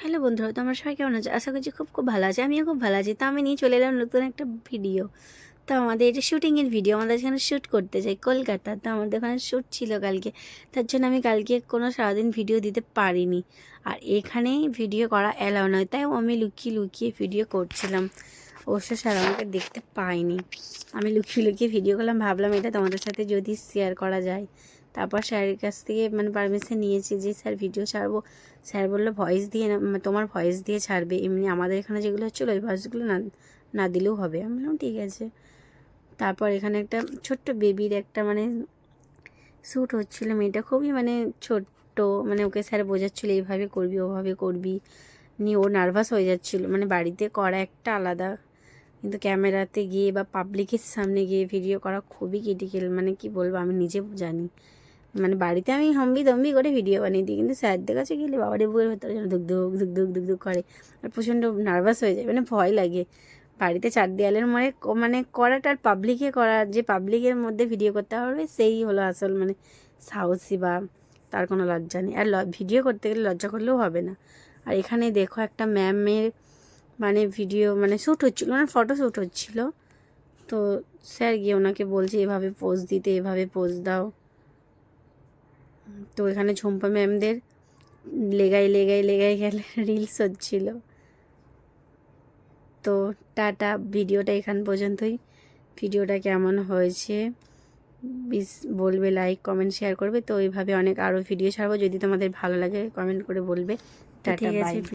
Hello বন্ধুরা, তোমরা সবাই কেমন আছো? আশা করছি খুব খুব ভালো আছে, আমিও খুব ভালো আছি। তো আমি নিয়ে চলে এলাম নতুন একটা ভিডিও তো আমাদের এটা শুটিংয়ের ভিডিও আমাদের এখানে শ্যুট করতে চাই কলকাতা। তো আমাদের ওখানে শ্যুট ছিল কালকে, তার জন্য আমি কালকে কোনো সারাদিন ভিডিও দিতে পারিনি। আর এখানে ভিডিও করা অ্যালাউ নয়, তাই আমি লুকিয়ে লুকিয়ে ভিডিও করছিলাম। অবশ্য স্যার আমাকে দেখতে পাইনি আমি লুকিয়ে লুকিয়ে ভিডিও করলাম, ভাবলাম এটা তোমাদের সাথে যদি শেয়ার করা যায়। তারপর স্যারের কাছ থেকে মানে পারমিশন নিয়েছি যে, স্যার ভিডিও ছাড়বো। স্যার বলল ভয়েস দিয়ে না মানে তোমার ভয়েস দিয়ে ছাড়বে। এমনি আমাদের এখানে যেগুলো হচ্ছিল, ওই ভয়েসগুলো না না দিলেও হবে। আমি বললাম, ঠিক আছে। তারপর এখানে একটা ছোট্ট বেবির একটা মানে শ্যুট হচ্ছিল। মেয়েটা খুবই মানে ছোট্ট মানে ওকে স্যার বোঝাচ্ছিলো, এইভাবে করবি, ওভাবে করবি। নিয়ে ও নার্ভাস হয়ে যাচ্ছিল। মানে বাড়িতে করা একটা আলাদা। কিন্তু ক্যামেরাতে গিয়ে বা পাবলিকের সামনে গিয়ে ভিডিও করা খুবই ক্রিটিক্যাল মানে কি বলব, আমি নিজে জানি। মানে বাড়িতে আমি হম্বি দম্বি করে ভিডিও বানিয়ে দিই, কিন্তু স্যারদের কাছে গেলে বাবারে বুকের ভেতরে যেন ধুক ধুক ধুক ধুক ধুক ধুক করে আর প্রচণ্ড নার্ভাস হয়ে যায় মানে ভয় লাগে। বাড়িতে চার দেয়ালের ক- মানে করাটা আর পাবলিকে করা, যে পাবলিকের মধ্যে ভিডিও করতে পারবে সেই হলো আসল মানে সাহসী বা তার কোনো লজ্জা নেই। আর ভিডিও করতে গেলে লজ্জা করলেও হবে না। আর এখানে দেখো একটা ম্যামের মানে ভিডিও মানে শ্যুট হচ্ছিল মানে ফটো শ্যুট হচ্ছিল। তো স্যার গিয়ে ওনাকে বলছে, এভাবে পোজ দিতে, এভাবে পোজ দাও। তো এখানে ঝুম্পা ম্যামদের লেগাই লেগাই লেগাই গেলে রিলস হচ্ছিল। তো টাটা ভিডিওটা এখান পর্যন্তই। ভিডিওটা কেমন হয়েছে? প্লিজ বলবে লাইক কমেন্ট শেয়ার করবে। তো এইভাবে অনেক আরও ভিডিও ছাড়বো। যদি তোমাদের ভালো লাগে কমেন্ট করে বলবে। টাটা বাই আছে